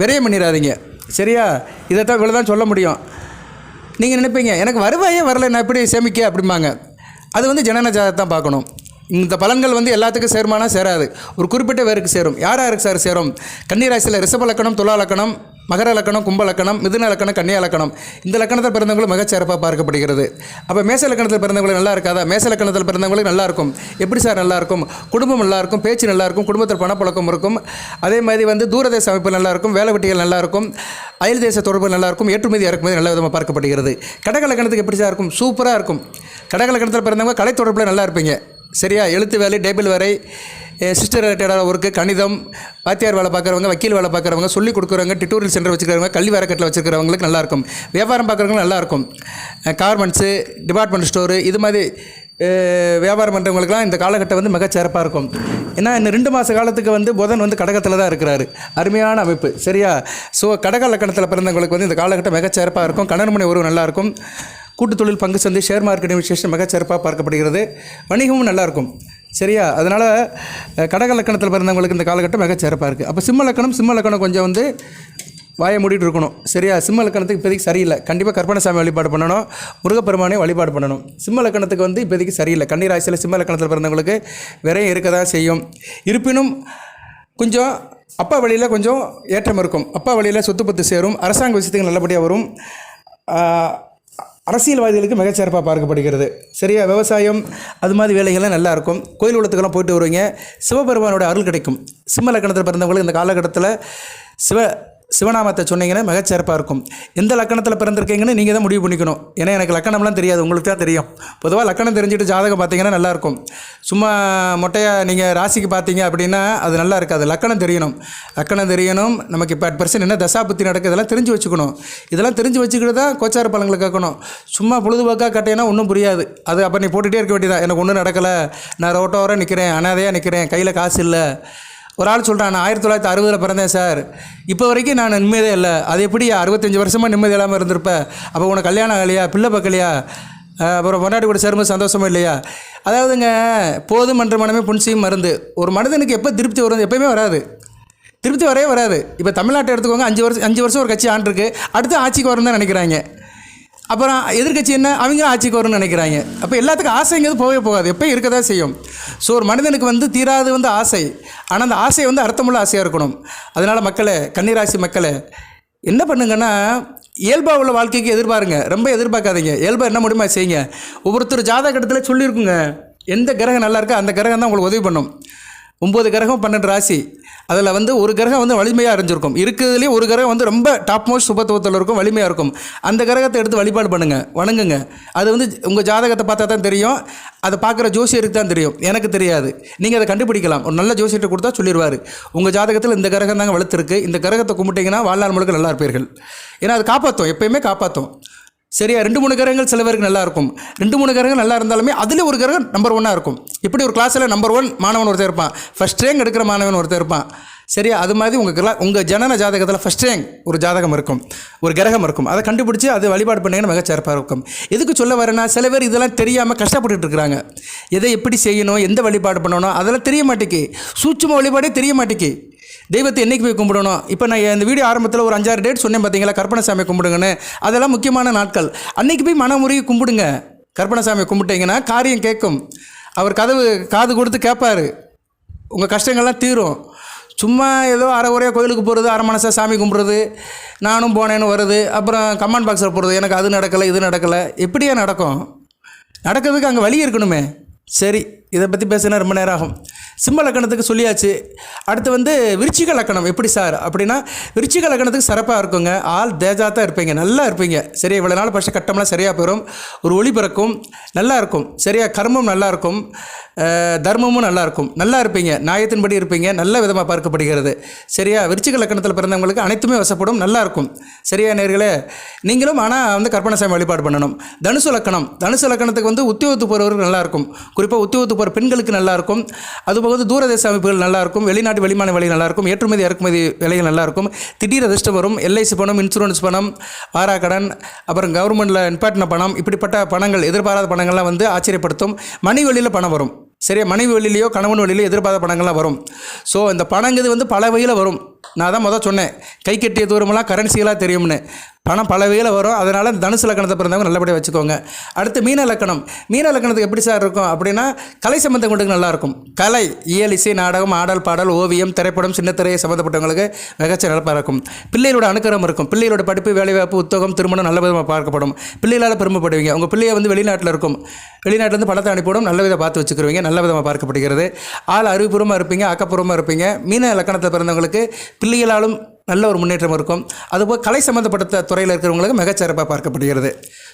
விரயம் பண்ணிடாதீங்க. சரியா? இதைத்தான் இவ்வளோ தான் சொல்ல முடியும். நீங்கள் நினைப்பீங்க எனக்கு வருவாயே வரல நான் எப்படி சேமிக்க? அப்படிம்பாங்க. அது வந்து ஜனன ஜாதகத்தை தான் பார்க்கணும். இந்த பலன்கள் வந்து எல்லாத்துக்கும் சேருமானா சேராது. ஒரு குறிப்பிட்ட பேருக்கு சேரும். யார் யாருக்கு சார் சேரும்? கன்னிராசியில் ரிஷப லக்கணம் துலா லக்கணம் மகர லக்கணம் கும்ப லக்கணம் மிதுன லக்கணம் கன்னியா லக்கணம். இந்த லக்கணத்தில் பிறந்தவங்களும் மிகச்சிறப்பாக பார்க்கப்படுகிறது. அப்போ மேச லக்கணத்தில் பிறந்தவங்களுக்கு நல்லா இருக்காதா? மேச லக்கணத்தில் பிறந்தவங்களுக்கு நல்லா இருக்கும். எப்படி சார் நல்லா இருக்கும்? குடும்பம் நல்லா இருக்கும் பேச்சு நல்லா இருக்கும் குடும்பத்தில் பணப்பழக்கம் இருக்கும். அதே மாதிரி வந்து தூரதேச அமைப்பு நல்லா இருக்கும் வேலை வெட்டிகள் நல்லா இருக்கும் அயல் தேச தொடர்பு நல்லா இருக்கும் ஏற்றுமதி இறக்குமதி நல்ல விதமாக பார்க்கப்படுகிறது. கடக லக்கணத்துக்கு எப்படி சார் இருக்கும்? சூப்பராக இருக்கும். கடக லக்கணத்தில் பிறந்தவங்க கலை தொடர்பில் நல்லா இருப்பீங்க. சரியா? எழுத்து வேலை டேபிள் வேலை சிஸ்டர் ரிலேட்டடான ஒர்க்கு கணிதம் வாத்தியார் வேலை பார்க்குறவங்க வக்கீல் வேலை பார்க்குறவங்க சொல்லிக் கொடுக்குறவங்க டியூட்டோரியல் சென்டர் வச்சுருக்கிறவங்க கல்வி வரக்கட்டில் வச்சுருக்கிறவங்களுக்கு நல்லாயிருக்கும் வியாபாரம் பார்க்குறவங்க நல்லாயிருக்கும் கார்மெண்ட்ஸு டிபார்ட்மெண்ட் ஸ்டோரு இது மாதிரி வியாபாரம் பண்ணுறவங்களுக்குலாம் இந்த காலகட்டம் வந்து மிகச்சிறப்பாக இருக்கும். ஏன்னா இன்னும் ரெண்டு மாத காலத்துக்கு வந்து புதன் வந்து கடகத்தில் தான் இருக்கிறாரு. அருமையான அமைப்பு சரியா? ஸோ கடக லக்கணத்தில் பிறந்தவங்களுக்கு வந்து இந்த காலகட்டம் மிகச்சிறப்பாக இருக்கும். கணவன் உறவு நல்லாயிருக்கும் கூட்டு தொழில் பங்கு சந்தை ஷேர் மார்க்கெட்டின் விசேஷம் மிகச்சிறப்பாக பார்க்கப்படுகிறது. வணிகமும் நல்லாயிருக்கும். சரியா? அதனால் கடக லக்கணத்தில் பிறந்தவங்களுக்கு இந்த காலகட்டம் மிகச்சிறப்பாக இருக்குது அப்போ சிம்ம லக்கணம் சிம்ம லக்கணம் கொஞ்சம் வந்து வாயை மூடிட்டு இருக்கணும். சரியா? சிம்ம லக்கணத்துக்கு இப்போதைக்கு சரியில்லை. கண்டிப்பாக கற்பனசாமி வழிபாடு பண்ணணும். முருகப்பெருமானையும் வழிபாடு பண்ணணும். சிம்ம லக்கணத்துக்கு வந்து இப்போதைக்கு சரியில்லை. கன்னிராசியில் சிம்ம லக்கணத்தில் பிறந்தவங்களுக்கு விரையும் இருக்க தான் செய்யும். இருப்பினும் கொஞ்சம் அப்பா வழியில் கொஞ்சம் ஏற்றம் இருக்கும். அப்பா வழியில் சொத்து பத்து சேரும். அரசாங்க விஷயத்துக்கு நல்லபடியாக வரும். அரசியல்வாதிகளுக்கு மிகச்சிறப்பாக பார்க்கப்படுகிறது. சரியா? விவசாயம் அது மாதிரி வேலைகள்லாம் நல்லா இருக்கும் கோயில் உலகத்துக்கெல்லாம் போயிட்டு வருவீங்க. சிவபெருமானோட அருள் கிடைக்கும். சிம்ம லக்கணத்தில் பிறந்தவங்களுக்கு இந்த காலகட்டத்தில் சிவ சிவநாமத்தை சொன்னீங்கன்னா மிகச்சிறப்பாக இருக்கும். எந்த லக்கணத்தில் பிறந்திருக்கீங்கன்னு நீங்கள் தான் முடிவு பண்ணிக்கணும். ஏன்னா எனக்கு லக்கணம்லாம் தெரியாது. உங்களுக்கு தான் தெரியும். பொதுவாக லக்கணம் தெரிஞ்சுட்டு ஜாதகம் பார்த்தீங்கன்னா நல்லாயிருக்கும் சும்மா மொட்டையாக நீங்கள் ராசிக்கு பார்த்தீங்க அப்படின்னா அது நல்லா இருக்காது. லக்கணம் தெரியணும். லக்கணம் தெரியணும். நமக்கு இப்போ அட் பர்சன்ட் என்ன தசாபுத்தி நடக்குது இதெல்லாம் தெரிஞ்சு வச்சுக்கணும். இதெல்லாம் தெரிஞ்சு வச்சுக்கிட்டு தான் கோச்சார பழங்களை கேட்கணும். சும்மா பொழுதுபோக்காக கட்டையினா ஒன்றும் புரியாது. அது அப்போ நீ போட்டுகிட்டே இருக்க வேண்டியதான் எனக்கு ஒன்றும் நடக்கலை. நான் ரோட்டோரம் நிற்கிறேன் அனாதையாக நிற்கிறேன் கையில் காசு இல்லை. ஒரு ஆள் சொல்கிறான் நான் ஆயிரத்தி தொள்ளாயிரத்தி அறுபதில் பிறந்தேன் சார். இப்போ வரைக்கும் நான் நிம்மதியே இல்லை. அது எப்படி அறுபத்தஞ்சி வருஷமாக நிம்மதி இல்லாமல் இருந்திருப்பேன் அப்போ உனக்கு கல்யாணம் ஆகலையா? பிள்ளை பார்க்கலையா? அப்புறம் பொண்டாட்டி கூட சேரும்போது சந்தோஷமா இல்லையா? அதாவதுங்க போதும் என்ற மனமே புன்சியும் மருந்து. ஒரு மனிதனுக்கு எப்போ திருப்தி வரும் எப்பயுமே வராது. திருப்தி வரவே வராது. இப்போ தமிழ்நாட்டை எடுத்துக்கோங்க அஞ்சு வருஷம் அஞ்சு வருஷம் ஒரு கட்சி ஆண்டிருக்கு. அடுத்து ஆட்சிக்கு வரும் தான் நினைக்கிறாங்க. அப்புறம் எதிர்க்கட்சி என்ன? அவங்களும் ஆட்சிக்கு வரும்னு நினைக்கிறாங்க. அப்போ எல்லாத்துக்கும் ஆசைங்கிறது போகவே போகாது. எப்போயும் இருக்க தான் செய்யும். ஸோ ஒரு மனிதனுக்கு வந்து தீராது வந்து ஆசை. ஆனால் அந்த ஆசை வந்து அர்த்தமுள்ள ஆசையாக இருக்கணும். அதனால் மக்களே கன்னிராசி மக்களே என்ன பண்ணுங்கன்னா இயல்பாக உள்ள வாழ்க்கைக்கு எதிர்பாருங்க. ரொம்ப எதிர்பார்க்காதீங்க. இயல்பாக என்ன முடியுமா செய்யுங்க? ஒவ்வொருத்தர் ஜாதகத்தில் சொல்லியிருக்குங்க. எந்த கிரகம் நல்லா இருக்கோ அந்த கிரகம் தான் உங்களுக்கு உதவி பண்ணும். ஒம்பது கிரகம் பன்னெண்டு ராசி. அதில் வந்து ஒரு கிரகம் வந்து வலிமையாக அறிஞ்சிருக்கும் இருக்கிறதுலேயே ஒரு கிரகம் வந்து ரொம்ப டாப் மோஸ்ட் சுபத்துவத்தில் இருக்கும் வலிமையாக இருக்கும். அந்த கிரகத்தை எடுத்து வழிபாடு பண்ணுங்கள் வணங்குங்க. அது வந்து உங்கள் ஜாதகத்தை பார்த்தா தான் தெரியும். அதை பார்க்குற ஜோசியருக்கு தான் தெரியும். எனக்கு தெரியாது. நீங்கள் அதை கண்டுபிடிக்கலாம். ஒரு நல்ல ஜோசியர்கிட்ட கொடுத்தா சொல்லிடுவார். உங்கள் ஜாதகத்தில் இந்த கிரகம் தாங்க வளர்த்துருக்கு இந்த கிரகத்தை கும்பிட்டீங்கன்னா வாழ்நாள் முழுக்க நல்லா இருப்பீர்கள். ஏன்னா அது காப்பாற்றும் எப்பயுமே காப்பாற்றும் சரியா? ரெண்டு மூணு கிரகங்கள் சில பேருக்கு நல்லா இருக்கும். ரெண்டு மூணு கிரகங்கள் நல்லா இருந்தாலுமே அதில் ஒரு கிரகம் நம்பர் ஒன்னாக இருக்கும். இப்படி ஒரு கிளாஸில் நம்பர் ஒன் மாணவன் ஒருத்தர் இருப்பான். ஃபஸ்ட் ரேங்க் எடுக்கிற மாணவன் ஒருத்தர் இருப்பான். சரியா? அது மாதிரி உங்கள் கிளா உங்கள் ஜனன ஜாதகத்தில் ஃபஸ்ட் ரேங்க் ஒரு ஜாதகம் இருக்கும். ஒரு கிரகம் இருக்கும். அதை கண்டுபிடிச்சி அதை வழிபாடு பண்ணிங்கன்னா மிகச்சிறப்பாக இருக்கும். எதுக்கு சொல்ல வரேன்னா சில பேர் இதெல்லாம் தெரியாமல் கஷ்டப்பட்டுட்டு இருக்கிறாங்க. எதை எப்படி செய்யணும்? எந்த வழிபாடு பண்ணணும்? அதெல்லாம் தெரிய மாட்டேக்கு சூட்சம வழிபாடே தெரிய மாட்டேக்கு தெய்வத்தை என்றைக்கு போய் கும்பிடணும்? இப்போ நான் இந்த வீடியோ ஆரம்பத்தில் ஒரு அஞ்சாறு டேட் சொன்னேன் பார்த்தீங்களா கற்பனசாமி கும்பிடுங்கன்னு. அதெல்லாம் முக்கியமான நாட்கள். அன்னைக்கு போய் மனமுறையை கும்பிடுங்க. கற்பனசாமி கும்பிட்டீங்கன்னா காரியம் கேட்கும். அவர் கதவு காது கொடுத்து கேட்பார் உங்கள் கஷ்டங்கள்லாம் தீரும். சும்மா ஏதோ அரை குறையாக கோயிலுக்கு போகிறது அரை மனசாக சாமி கும்பிட்றது நானும் போனேன்னு வருது. அப்புறம் கமெண்ட் பாக்ஸில் போடுறது எனக்கு அது நடக்கலை இது நடக்கலை. எப்படியா நடக்கும்? நடக்கிறதுக்கு அங்கே வழி இருக்கணுமே. சரி. இதை பற்றி பேசினா ரொம்ப நேரம் ஆகும் சிம்ம லக்கணத்துக்கு சொல்லியாச்சு. அடுத்து வந்து விருச்சிக லக்கணம் எப்படி சார்? அப்படின்னா விருச்சிக லக்கணத்துக்கு சிறப்பாக இருக்குங்க. ஆள் தேஜாத்தான் இருப்பீங்க. நல்லா இருப்பீங்க. சரி இவ்வளோ நாள் பட்ச கட்டம்லாம் சரியாக போயிடும் ஒரு ஒளி பிறக்கும். நல்லா இருக்கும். சரியாக கர்மம் நல்லா இருக்கும். தர்மமும் நல்லா இருக்கும். நல்லா இருப்பீங்க. நியாயத்தின்படி இருப்பீங்க. நல்ல விதமாக பார்க்கப்படுகிறது. சரியா விருச்சிக லக்கணத்தில் பிறந்தவங்களுக்கு அனைத்துமே வசப்படும். நல்லா இருக்கும். சரியா நேர்களே? நீங்களும் ஆனால் வந்து கற்பனசாமி வழிபாடு பண்ணணும். தனுசு லக்கணம். தனுசு லக்கணத்துக்கு வந்து உத்தியோகத்து போகிறவர்கள் நல்லா இருக்கும். குறிப்பாக உத்தியோகத்து போகிற பெண்களுக்கு நல்லாயிருக்கும். அதுபோக வந்து தூரதேச அமைப்புகள் நல்லாயிருக்கும். வெளிநாட்டு வெளிமான விலை நல்லாயிருக்கும். ஏற்றுமதி இறக்குமதி விலைகள் நல்லாயிருக்கும். திடீர் அதிர்ஷ்டம் வரும். எல்ஐசி பணம் இன்சூரன்ஸ் பணம் வாராக்கடன் அப்புறம் கவர்மெண்ட்டில் நிப்பாட்டின பணம் இப்படிப்பட்ட பணங்கள் எதிர்பாராத பணங்கள்லாம் வந்து ஆச்சரியப்படுத்தும். மணி வழியில் பணம் வரும். சரியா? மனைவி வழியிலையோ கணவன் வழியிலையோ எதிர்பார்த்த பணங்கள்லாம் வரும். ஸோ இந்த பணங்கிறது வந்து பல வகையில் வரும். நான் தான் மொதல் சொன்னேன். கை கட்டிய தூரமெல்லாம் கரன்சிகளாக தெரியும்னு. பணம் பல வகையில் வரும். அதனால் தனுசு லக்கணத்தை பிறந்தவங்க நல்லபடியாக வச்சுக்கோங்க. அடுத்து மீன லக்கணம். மீன லக்கணத்துக்கு எப்படி சார் இருக்கும் அப்படின்னா கலை சம்மந்தம் கொண்டு நல்லாயிருக்கும் கலை இயல் இசை நாடகம் ஆடல் பாடல் ஓவியம் திரைப்படம் சின்னத்திரையை சம்மந்தப்பட்டவங்களுக்கு மிகச்ச நிலப்பாக இருக்கும். பிள்ளைகளோட அனுக்கிரம் இருக்கும். பிள்ளைகளோட படிப்பு வேலைவாய்ப்பு உத்தோகம் திருமணம் நல்ல விதமாக பார்க்கப்படும். பிள்ளைகளால் பெருமைப்படுவீங்க. உங்கள் பிள்ளையை வந்து வெளிநாட்டில் இருக்கும். வெளிநாட்டிலேருந்து பணத்தை அனுப்பிவிடும் நல்ல விதமாக பார்த்து வச்சுக்கிறவங்க நல்ல விதமாக பார்க்கப்படுகிறது. ஆள் அறிவுபூர்வமாக இருப்பீங்க ஆக்கப்பூர்வமாக இருப்பீங்க. மீன லக்கணத்தை பிறந்தவங்களுக்கு பிள்ளைகளாலும் நல்ல ஒரு முன்னேற்றம் இருக்கும். அதுபோல் கலை சம்மந்தப்பட்ட துறையில் இருக்கிறவங்களுக்கு மிகச்சிறப்பாக பார்க்கப்படுகிறது.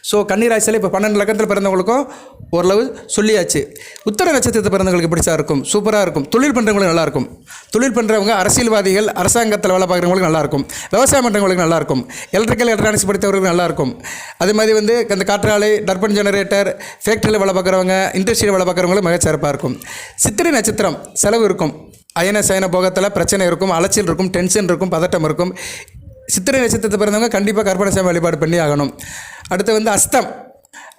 ஸோ கன்னிராசியில் இப்போ பன்னெண்டு லக்கத்தில் பிறந்தவங்களுக்கும் ஓரளவு சொல்லியாச்சு. உத்தர நட்சத்திரத்தில் பிறந்தவங்களுக்கு பிடிச்சா இருக்கும்? சூப்பராக இருக்கும். தொழில் பண்ணுறவங்களுக்கு நல்லாயிருக்கும் தொழில் பண்ணுறவங்க அரசியல்வாதிகள் அரசாங்கத்தில் வேலை பார்க்குறவங்களுக்கு நல்லாயிருக்கும் விவசாயம் பண்ணுறவங்களுக்கு நல்லாயிருக்கும் எலக்ட்ரிக்கல் எலக்ட்ரானிக்ஸ் படித்தவர்களுக்கு நல்லாயிருக்கும் அதே மாதிரி வந்து அந்த காற்றாலை டர்பன் ஜெனரேட்டர் ஃபேக்ட்ரியில் வேலை பார்க்குறவங்க இண்டஸ்ட்ரியில் வேலை பார்க்குறவங்களுக்கு மிகச்சிறப்பாக இருக்கும். சித்திரை நட்சத்திரம் செலவு இருக்கும். அயன சயன போகத்தில் பிரச்சனை இருக்கும் அலைச்சல் இருக்கும் டென்ஷன் இருக்கும் பதட்டம் இருக்கும். சித்திரை நட்சத்திரத்தை பிறந்தவங்க கண்டிப்பாக கற்பனை வழிபாடு பண்ணி ஆகணும். அடுத்து வந்து அஸ்தம்.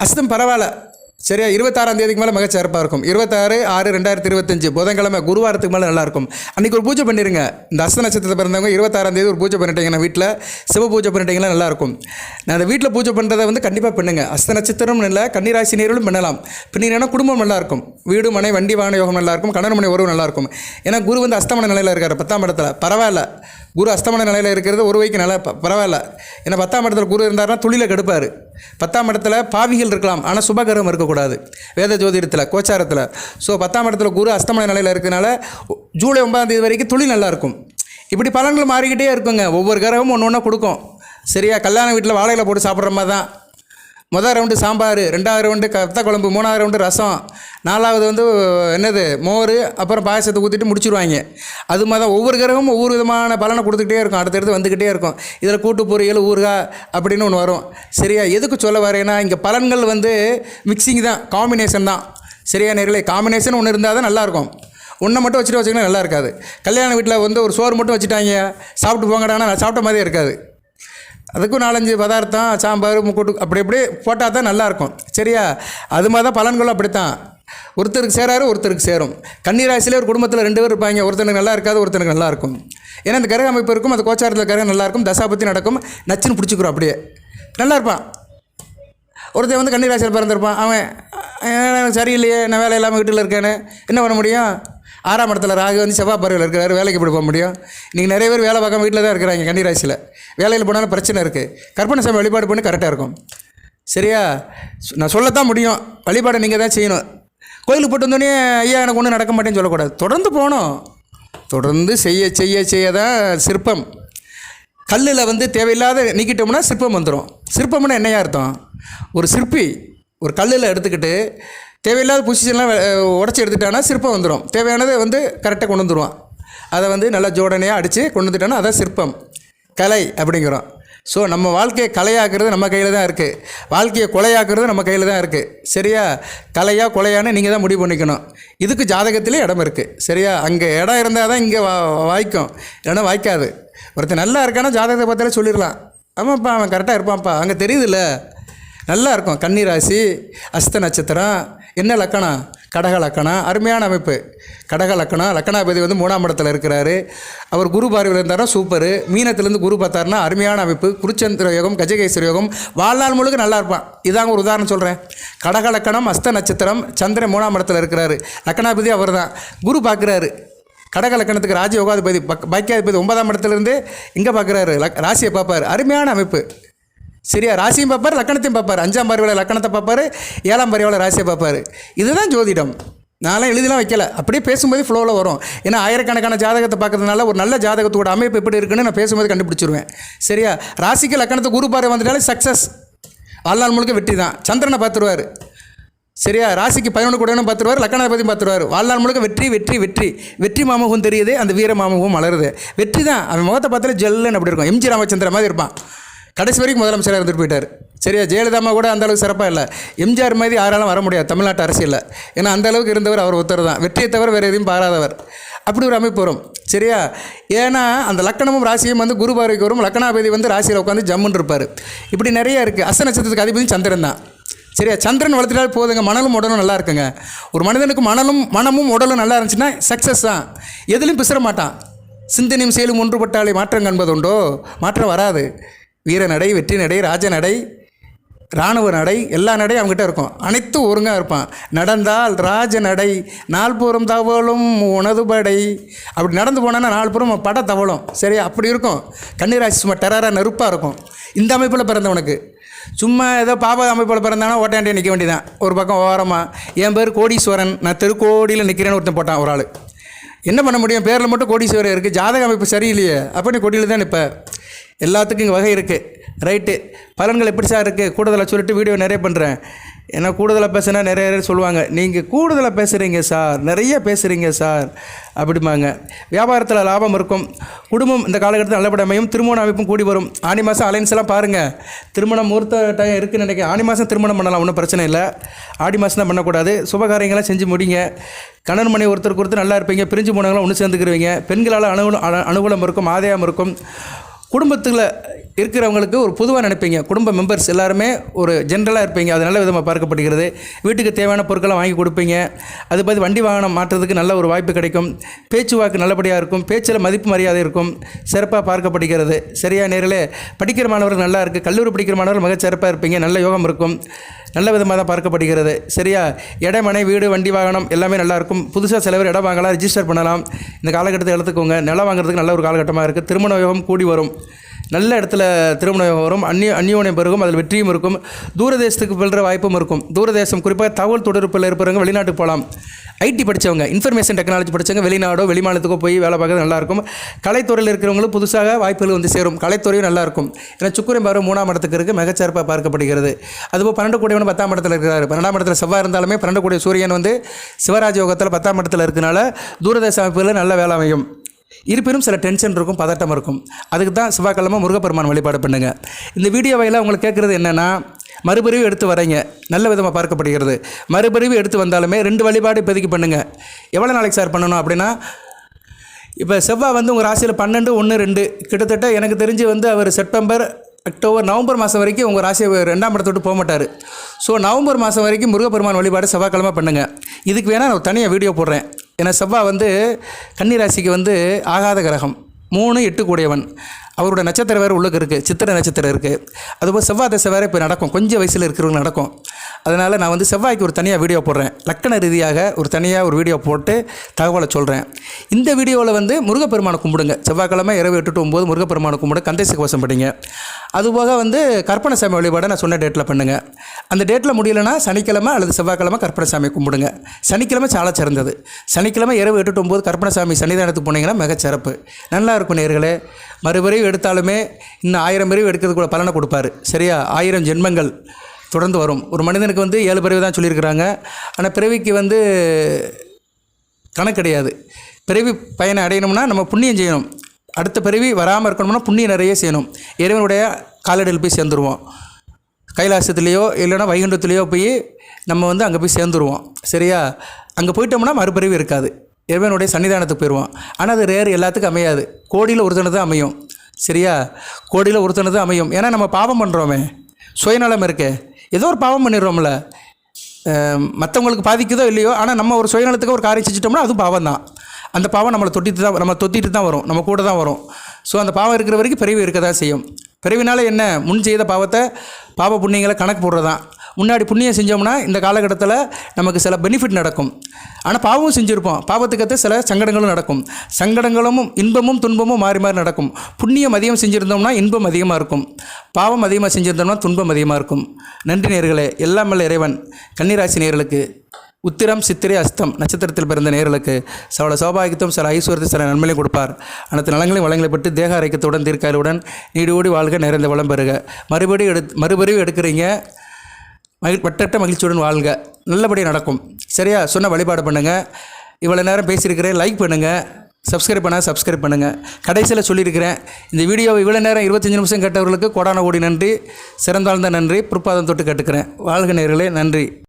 அஸ்தம் பரவாயில்ல. சரியா? இருபத்தாறாம் தேதிக்கு மேலே மிக சிறப்பாக இருக்கும். இருபத்தாறு ஆறு ரெண்டாயிரத்தி இருபத்தஞ்சு புதன்கிழமை குருவாரத்துக்கு மேலே நல்லாயிருக்கும் அன்றைக்கி ஒரு பூஜை பண்ணிடுங்க இந்த அஸ்த நட்சத்திரத்தை பிறந்தவங்க இருபத்தாறாம் தேதி ஒரு பூஜை பண்ணிட்டீங்கன்னா வீட்டில் சிவ பூஜை பண்ணிட்டீங்கன்னா நல்லாயிருக்கும் நான் அந்த வீட்டில் பூஜை பண்ணுறதை வந்து கண்டிப்பாக பண்ணுங்க. அஸ்த நட்சத்திரம் இல்லை கன்னிராசி நேர்களும் பண்ணலாம். பின்னீங்கன்னா குடும்பம் நல்லாயிருக்கும் வீடு மனை வண்டி வாகன யோகம் நல்லாயிருக்கும் கணவன் மனை உறவு நல்லாயிருக்கும் ஏன்னா குரு வந்து அஸ்தமன நிலையில் இருக்கார் பத்தாம் இடத்துல. பரவாயில்ல. குரு அஸ்தமன நிலையில் இருக்கிறது ஒரு வைக்கு நல்லா பரவாயில்ல. ஏன்னா பத்தாம் இடத்துல குரு இருந்தாருன்னா துளியில் கெடுப்பார். பத்தாம் இடத்துல பாவிகள் இருக்கலாம். ஆனால் சுபகரம் இருக்கக்கூடாது. வேத ஜோதிடத்தில் கோச்சாரத்தில். ஸோ பத்தாம் இடத்துல குரு அஸ்தமன நிலையில் இருக்கிறனால ஜூலை ஒன்பதாம் தேதி வரைக்கும் துளி நல்லாயிருக்கும் இப்படி பலன்கள் மாறிக்கிட்டே இருக்குங்க. ஒவ்வொரு கிரகமும் ஒன்று ஒன்றா கொடுக்கும். சரியா? கல்யாண வீட்டில் வாழையில் போட்டு சாப்பிட்ற மாதிரி தான். முதல் ரவுண்டு சாம்பார் ரெண்டாவது ரவுண்டு கத்த குழம்பு மூணாவது ரவுண்டு ரசம் நாலாவது வந்து என்னது மோர் அப்புறம் பாயசத்தை ஊற்றிட்டு முடிச்சுருவாங்க. அது மாதிரி தான் ஒவ்வொரு கிரகமும் ஒவ்வொரு விதமான பலனை கொடுத்துக்கிட்டே இருக்கும். அடுத்தடுத்து வந்துக்கிட்டே இருக்கும். இதில் கூட்டு பொரியல் ஊறுகாய் அப்படின்னு ஒன்று வரும். சரியா? எதுக்கு சொல்ல வரேன்னா இங்கே பலன்கள் வந்து மிக்சிங் தான் காம்பினேஷன் தான். சரியா நேர்களே? காம்பினேஷன் ஒன்று இருந்தால் தான் நல்லாயிருக்கும். ஒன்றை மட்டும் வச்சுட்டு வச்சிங்கன்னா நல்லா இருக்காது. கல்யாண வீட்டில் வந்து ஒரு சோறு மட்டும் வச்சுட்டாங்க சாப்பிட்டு போங்கடானா சாப்பிட்ட மாதிரியே இருக்காது. அதுக்கும் நாலஞ்சு பதார்த்தம் சாம்பார் முக்கூட்டு அப்படி இப்படி போட்டால் தான் நல்லாயிருக்கும். சரியா? அது மாதிரி தான் பலன்களும் அப்படித்தான். ஒருத்தருக்கு சேராரு ஒருத்தருக்கு சேரும். கன்னிராசிலே ஒரு குடும்பத்தில் ரெண்டு பேர் இருப்பாங்க. ஒருத்தனுக்கு நல்லா இருக்காது ஒருத்தனுக்கு நல்லா இருக்கும். ஏன்னா இந்த கரக அமைப்பு இருக்கும் அந்த கோச்சாரத்தில் கரகம் நல்லாயிருக்கும் தசாபத்தி நடக்கும் நச்சுன்னு பிடிச்சிக்கிறோம் அப்படியே. நல்லா இருப்பான். ஒருத்தன் வந்து கன்னிராசியில் பிறந்திருப்பான். அவன் சரியில்லையே நான் வேலை இல்லாமல் வீட்டில் இருக்கேன்னு. என்ன பண்ண முடியும்? ஆறாம் இடத்துல ராகு வந்து செவ்வாய் பறவையில் இருக்கிறாரு வேலைக்கு எப்படி போக முடியும்? இன்றைக்கி நிறைய பேர் வேலை பார்க்காம வீட்டில் தான் இருக்கிறாங்க கன்னிராசியில் வேலையில் போனாலும் பிரச்சனை இருக்குது கற்பனை சாமி வழிபாடு பண்ணி கரெக்டாக இருக்கும். சரியா? சொ- நான் சொல்லத்தான் முடியும். வழிபாடை நீங்கள் தான் செய்யணும். கோயிலுக்கு போட்டு வந்தோடனே ஐயா எனக்கு ஒன்றும் நடக்க மாட்டேன்னு சொல்லக்கூடாது. தொடர்ந்து போகணும். தொடர்ந்து செய்ய செய்ய செய்ய தான் சிற்பம். கல்லில் வந்து தேவையில்லாத நீக்கிட்டோம்னா சிற்பம் வந்துடும் சிற்பம்னா என்னையா அர்த்தம்? ஒரு சிற்பி ஒரு கல்லில் எடுத்துக்கிட்டு தேவையில்லாத பொசிஷன்லாம் உடச்சி எடுத்துட்டானா சிற்பம் வந்துடும் தேவையானதை வந்து கரெக்டாக கொண்டு வந்துடுவான் அதை வந்து நல்லா ஜோடனையாக அடித்து கொண்டு வந்துட்டானா அதான் சிற்பம். கலை அப்படிங்கிறோம். ஸோ நம்ம வாழ்க்கையை கலையாக்குறது நம்ம கையில் தான் இருக்குது வாழ்க்கையை கொலையாக்குறது நம்ம கையில் தான் இருக்குது சரியா? கலையாக கொலையான்னு நீங்கள் தான் முடிவு பண்ணிக்கணும். இதுக்கு ஜாதகத்திலே இடம் இருக்குது சரியா? அங்கே இடம் இருந்தால் தான் இங்கே வா வாய்க்கும். இல்லைன்னா வாய்க்காது. ஒருத்தன் நல்லா இருக்கானா ஜாதகத்தை பார்த்தாலே சொல்லிடலாம். ஆமாப்பா அவன் கரெக்டாக இருப்பான்ப்பா. அங்கே தெரியுதுல்ல. நல்லா இருக்கும். கன்னிராசி அஸ்த நட்சத்திரம். என்ன லக்கணம்? கடக லக்கணம். அருமையான அமைப்பு. கடக லக்கணம். லக்கணாபதி வந்து மூணாம் இடத்துல இருக்கிறாரு. அவர் குரு பார்வையில் இருந்தாரா? சூப்பர். மீனத்திலேருந்து குரு பார்த்தாருன்னா அருமையான அமைப்பு. குருச்சந்திர யோகம் கஜகேஸ்வர யோகம். வாழ்நாள் முழுக்க நல்லா இருப்பான். இதாங்க ஒரு உதாரணம் சொல்கிறேன் கடக லக்கணம் அஸ்த நட்சத்திரம். சந்திரன் மூணாம் இடத்துல இருக்கிறாரு. லக்கணாபதி அவர் தான் குரு பார்க்குறாரு. கடக லக்கணத்துக்கு ராஜயோகாதிபதி பக் பாக்கியாதிபதி ஒன்பதாம் இடத்துலேருந்து இங்கே பார்க்குறாரு. லக் ராசியை பார்ப்பார். அருமையான அமைப்பு. சரியா? ராசியும் பார்ப்பார் லக்கணத்தையும் பார்ப்பார். அஞ்சாம் பார்வையில் லக்கணத்தை பார்ப்பார் ஏழாம் பார்வையில் ராசியை பார்ப்பார். இதுதான் ஜோதிடம். நான்லாம் எழுதிலாம் வைக்கல. அப்படியே பேசும்போது ஃப்ளோவில் வரும். ஏன்னா ஆயிரக்கணக்கான ஜாதகத்தை பார்க்கறதுனால ஒரு நல்ல ஜாதகத்தோட அமைப்பு எப்படி இருக்குன்னு நான் பேசும்போது கண்டுபிடிச்சிருவேன். சரியா? ராசிக்கு லக்கணத்தை குரு பார்வை வந்துட்டாலே சக்ஸஸ் வாழ்நாள் முழுக்க வெற்றி தான். சந்திரனை பார்த்துருவார். சரியா? ராசிக்கு பதினொன்று கூடனும் பார்த்துருவார் லக்கணாதிபதியும் பார்த்துருவார். வாழ்நாள் முழுக்க வெற்றி வெற்றி வெற்றி. வெற்றி மாமகம் தெரியுது அந்த வீர மாமகம் வளருது வெற்றி தான். அவன் முகத்தை பார்த்தாலே ஜெல்லுன்னு அப்படி இருக்கும். எம்ஜி ராமச்சந்திரன் மாதிரி இருப்பான். கடைசி வரைக்கும் முதலமைச்சராக இருந்துட்டு போயிட்டார். சரியா ஜெயலலிதா கூட அந்த அளவுக்கு சிறப்பாக இல்லை. எம்ஜிஆர் மாதிரி யாராலும் வர முடியாது தமிழ்நாட்டு அரசியலில். ஏன்னா அந்த அளவுக்கு இருந்தவர் அவர் ஒருத்தர் தான். வெற்றியை தவிர வேறு எதையும் பாராதவர். அப்படி ஒரு அமைப்பு வரும். சரியா? ஏன்னா அந்த லக்கணமும் ராசியும் வந்து குரு பார்வைக்கு வரும். லக்கணாபதி வந்து ராசியில் உட்காந்து ஜம்முன்னு இருப்பார். இப்படி நிறைய இருக்குது அஸ்த நட்சத்திரத்துக்கு அதிபதி சந்திரன் தான். சரியா? சந்திரன் வளர்த்துட்டால் போதுங்க. மணலும் உடலும் நல்லா இருக்குங்க. ஒரு மனிதனுக்கு மணலும் மனமும் உடலும் நல்லா இருந்துச்சுன்னா சக்ஸஸ் தான். எதுலையும் பிசற மாட்டான். சிந்தனையும் செயலும் ஒன்றுபட்டாலே மாற்றம் காண்பதுண்டோ மாற்றம் வராது. வீர நடை வெற்றி நடை ராஜ நடை இராணுவ நடை எல்லா நடையும் அவங்ககிட்ட இருக்கும். அனைத்தும் ஒருங்காக இருப்பான். நடந்தால் ராஜ நடை நால்புறம் தவளும் உனது படை. அப்படி நடந்து போனான்னா நாலுபுறம் பட தவளும் சரி அப்படி இருக்கும். கண்ணீராசி சும்மா டெரராக நெருப்பாக இருக்கும். இந்த அமைப்பில் பிறந்தவனுக்கு. சும்மா ஏதோ பாபா அமைப்பில் பிறந்தானா ஓட்டாண்டியே நிற்க வேண்டியதான் ஒரு பக்கம் ஓரமாக என் பேர் கோடீஸ்வரன் நான் திருக்கோடியில் நிற்கிறேன்னு ஒருத்தன் போட்டான் ஒரு ஆள். என்ன பண்ண முடியும்? பேரில் மட்டும் கோடீஸ்வரர் இருக்குது ஜாதக அமைப்பு சரியில்லையே. அப்போ நீ கொடியில் தான் நிற்பேன் எல்லாத்துக்கும் இங்கே வகை இருக்குது ரைட்டு பலன்கள் எப்படி சார் இருக்குது கூடுதலாக சொல்லிட்டு வீடியோ நிறைய பண்ணுறேன் ஏன்னா கூடுதலாக பேசுனா நிறைய பேர் சொல்லுவாங்க நீங்கள் கூடுதலாக பேசுகிறீங்க சார் நிறைய பேசுகிறீங்க சார் அப்படிம்பாங்க. வியாபாரத்தில் லாபம் இருக்கும். குடும்பம் இந்த காலகட்டத்தில் நல்லபடி அமையும். திருமண அமைப்பும் கூடி வரும். ஆனி மாதம் அலைன்ஸ் எல்லாம் பாருங்கள் திருமணம் முகூர்த்த டைம் இருக்குன்னு நினைக்கிறேன். ஆனி மாதம் திருமணம் பண்ணலாம் ஒன்றும் பிரச்சனை இல்லை. ஆடி மாதம் தான் பண்ணக்கூடாது. சுபகாரியங்களாம் செஞ்சு முடிங்க. கணவன் மணி ஒருத்தருக்கு ஒருத்தர் நல்லா இருப்பீங்க. பிரிஞ்சு போனவங்களாம் ஒன்று சேர்ந்துக்கிருவீங்க. பெண்களால் அனுகூலம் அனுகூலம் இருக்கும். ஆதாயம் இருக்கும். குடும்பத்தில் இருக்கிறவங்களுக்கு ஒரு பொதுவாக நினைப்பீங்க. குடும்ப மெம்பர்ஸ் எல்லாருமே ஒரு ஜென்ரலாக இருப்பீங்க. அது நல்ல விதமாக பார்க்கப்படுகிறது. வீட்டுக்கு தேவையான பொருட்களை வாங்கி கொடுப்பீங்க. அது பார்த்து வண்டி வாகனம் மாற்றுறதுக்கு நல்ல ஒரு வாய்ப்பு கிடைக்கும். பேச்சுவாக்கு நல்லபடியாக இருக்கும். பேச்சில் மதிப்பு மரியாதை இருக்கும். சிறப்பாக பார்க்கப்படுகிறது. சரியாக நேரில் படிக்கிற மாணவர்கள் நல்லா இருக்குது கல்லூரி படிக்கிற மாணவர்கள் மிக சிறப்பாக இருப்பீங்க. நல்ல யோகம் இருக்கும். நல்ல விதமாக தான் பார்க்கப்படுகிறது. சரியா? இடமனை வீடு வண்டி வாகனம் எல்லாமே நல்லாயிருக்கும் புதுசாக சில பேர் இடம் வாங்கலாம் ரிஜிஸ்டர் பண்ணலாம். இந்த காலகட்டத்தை எடுத்துக்கோங்க. நிலம் வாங்குறதுக்கு நல்ல ஒரு காலகட்டமாக இருக்குது திருமண யோகம் கூடி வரும். நல்ல இடத்துல திருமணம் வரும் அந்நிய அந்நியோனியம் பெருகும் அதில் வெற்றியும் இருக்கும். தூரதேசத்துக்கு வெல்ற வாய்ப்பும் இருக்கும். தூரதேசம் குறிப்பாக தகவல் தொடர்பில் இருப்பவங்க வெளிநாட்டுக்கு போகலாம். ஐடி படித்தவங்க இன்ஃபர்மேஷன் டெக்னாலஜி படித்தவங்க வெளிநாடோ வெளிமாநிலத்துக்கோ போய் வேலை பார்க்கறது நல்லாயிருக்கும். கலைத்துறையில் இருக்கிறவங்களும் புதுசாக வாய்ப்புகள் வந்து சேரும். கலைத்துறையும் நல்லாயிருக்கும். ஏன்னா சுக்குரம் பார்வை மூணாம் இடத்துக்கு இருக்குது மிகச்சிறப்பாக பார்க்கப்படுகிறது. அதுபோல் பன்னெண்டு கோடியவன் பத்தாம் இடத்துல இருக்கிறார். பன்னெண்டாம் இடத்துல செவ்வாய் இருந்தாலுமே பன்னெண்டு கோடி சூரியன் வந்து சிவராஜ யோகத்தில் பத்தாம் இடத்துல இருக்கனால தூரதேச அமைப்புகளில் நல்ல வேலை அமையும். இருப்பினும் சில டென்ஷன் இருக்கும் பதட்டம் இருக்கும். அதுக்கு தான் செவ்வாய்க்கிழமை முருகப்பெருமான் வழிபாடு பண்ணுங்க. இந்த வீடியோ வகையில் உங்களுக்கு கேட்குறது என்னென்னா மறுபிரிவு எடுத்து வரீங்க நல்ல விதமாக பார்க்கப்படுகிறது. மறுபிரிவு எடுத்து வந்தாலுமே ரெண்டு வழிபாடு இப்போதைக்கு பண்ணுங்கள் எவ்வளோ நாளைக்கு சார் பண்ணணும் அப்படின்னா இப்போ செவ்வாய் வந்து உங்கள் ராசியில் பன்னெண்டு ஒன்று ரெண்டு. கிட்டத்தட்ட எனக்கு தெரிஞ்சு வந்து அவர் செப்டம்பர் அக்டோபர் நவம்பர் மாதம் வரைக்கும் உங்கள் ராசியை ரெண்டாம் இடத்த விட்டு போக மாட்டார். ஸோ நவம்பர் மாதம் வரைக்கும் முருகப்பெருமான் வழிபாடு செவ்வாய்க்கிழமை பண்ணுங்கள் இதுக்கு வேணால் நான் தனியாக வீடியோ போடுறேன். ஏன்னா செவ்வாய் வந்து கன்னி ராசிக்கு வந்து ஆகாத கிரகம். மூணு எட்டு கூடியவன். அவரோட நட்சத்திரம் வேறு உள்ளுக்கு இருக்குது சித்திரை நட்சத்திரம் இருக்குது அதுபோல் செவ்வாய் தசை வேறு இப்போ நடக்கும் கொஞ்சம் வயசில் இருக்கிறவங்க நடக்கும். அதனால் நான் வந்து செவ்வாய்க்கு ஒரு தனியாக வீடியோ போடுறேன். லக்கண ரீதியாக ஒரு தனியாக ஒரு வீடியோ போட்டு தகவலை சொல்கிறேன் இந்த வீடியோவில் வந்து முருகப்பெருமானை கும்பிடுங்க. செவ்வாய்க்கிழமை இரவு எட்டு ஒம்பது முருகப்பெருமானை கும்பிடு கந்தேசி கவசம் படிங்க. அதுபோக வந்து கற்பனசாமி வழிபாடை நான் சொன்ன டேட்டில் பண்ணுங்கள் அந்த டேட்டில் முடியலன்னா சனிக்கிழமை அல்லது செவ்வாய்க்கிழமை கற்பனசாமி கும்பிடுங்க. சனிக்கிழமை சாலை சிறந்தது. சனிக்கிழமை இரவு எட்டு டு ஒம்பது கற்பனைசாமி சன்னிதானத்துக்கு போனீங்கன்னா மிகச்சிறப்பு. நல்லா இருக்கும் நேர்களே. மறுபிறவி எடுத்தாலுமே இன்னும் ஆயிரம் பிறவி எடுக்கிறதுக்குள்ள பலனை கொடுப்பாரு. சரியா? ஆயிரம் ஜென்மங்கள் தொடர்ந்து வரும். ஒரு மனிதனுக்கு வந்து ஏழு பிறவி தான் சொல்லியிருக்கிறாங்க. ஆனால் பிறவிக்கு வந்து கணக்கு கிடையாது. பிறவி பயனை அடையணும்னா நம்ம புண்ணியம் செய்யணும். அடுத்த பிறவி வராமல் இருக்கணும்னா புண்ணியம் நிறைய செய்யணும். இறைவனுடைய காலடியில் போய் சேர்ந்துருவோம். கைலாசத்துலேயோ இல்லைன்னா வைகுண்டத்துலேயோ போய் நம்ம வந்து அங்கே போய் சேர்ந்துருவோம். சரியா? அங்கே போயிட்டோம்னா மறுபிறவி இருக்காது. இறைவனுடைய சன்னிதானத்துக்கு போயிடுவோம் ஆனால் அது ரேர் எல்லாத்துக்கும் அமையாது. கோடியில் ஒருத்தனை தான் அமையும். சரியா? கோடியில் ஒருத்தனை தான் அமையும். ஏன்னா நம்ம பாவம் பண்ணுறோமே சுயநலம் இருக்கே. ஏதோ ஒரு பாவம் பண்ணிடுறோம்ல. மற்றவங்களுக்கு பாதிக்குதோ இல்லையோ ஆனால் நம்ம ஒரு சுயநலத்துக்கு ஒரு காரியம் செஞ்சிட்டோம்னா அதுவும் பாவம் தான். அந்த பாவம் நம்மளை தொட்டிட்டு தான் நம்ம தொத்திட்டு தான் வரும். நம்ம கூட தான் வரும். ஸோ அந்த பாவம் இருக்கிற வரைக்கும் பிறவி இருக்க தான் செய்யும். பிறவினால் என்ன? முன் செய்த பாவத்தை பாவ புண்ணியங்களை கணக்கு போடுறது தான் முன்னாடி புண்ணியம் செஞ்சோம்னா இந்த காலகட்டத்தில் நமக்கு சில பெனிஃபிட் நடக்கும். ஆனால் பாவமும் செஞ்சுருப்போம். பாவத்துக்கத்த சில சங்கடங்களும் நடக்கும். சங்கடங்களும் இன்பமும் துன்பமும் மாறி மாறி நடக்கும். புண்ணியம் அதிகம் செஞ்சுருந்தோம்னா இன்பம் அதிகமாக இருக்கும். பாவம் அதிகமாக செஞ்சுருந்தோம்னா துன்பம் அதிகமாக இருக்கும். நன்றி நேர்களே எல்லாம் மல்ல இறைவன். கன்னிராசி நேர்களுக்கு உத்திரம் சித்திரை அஸ்தம் நட்சத்திரத்தில் பிறந்த நேர்களுக்கு சவள சௌபாகியத்தும் சில ஐஸ்வரத்தை சில நன்மைகளையும் கொடுப்பார். அனைத்து நலங்களையும் வளங்களை பெற்று தேக ஆரோக்கியத்துடன் தீர்க்காயுடன் நீடோடி வாழ்க நிறைந்த வளம் பெறுக. மறுபடியும் எடு மறுபடியும் எடுக்கிறீங்க. மகி வட்டட்ட மகிழ்ச்சியுடன் வாழ்க. நல்லபடியாக நடக்கும். சரியா? சொன்ன வழிபாடு பண்ணுங்கள் இவ்வளோ நேரம் பேசியிருக்கிறேன். லைக் பண்ணுங்கள் சப்ஸ்கிரைப் பண்ணால் சப்ஸ்கிரைப் பண்ணுங்கள் கடைசியில் சொல்லியிருக்கிறேன். இந்த வீடியோவை இவ்வளோ நேரம் இருபத்தஞ்சி நிமிஷம் கேட்டவர்களுக்கு கோடான கோடி நன்றி. சிறந்தாழ்ந்த நன்றி. பிற்பாதம் தொட்டு கேட்டுக்கிறேன். வாழ்க நேர்களே நன்றி.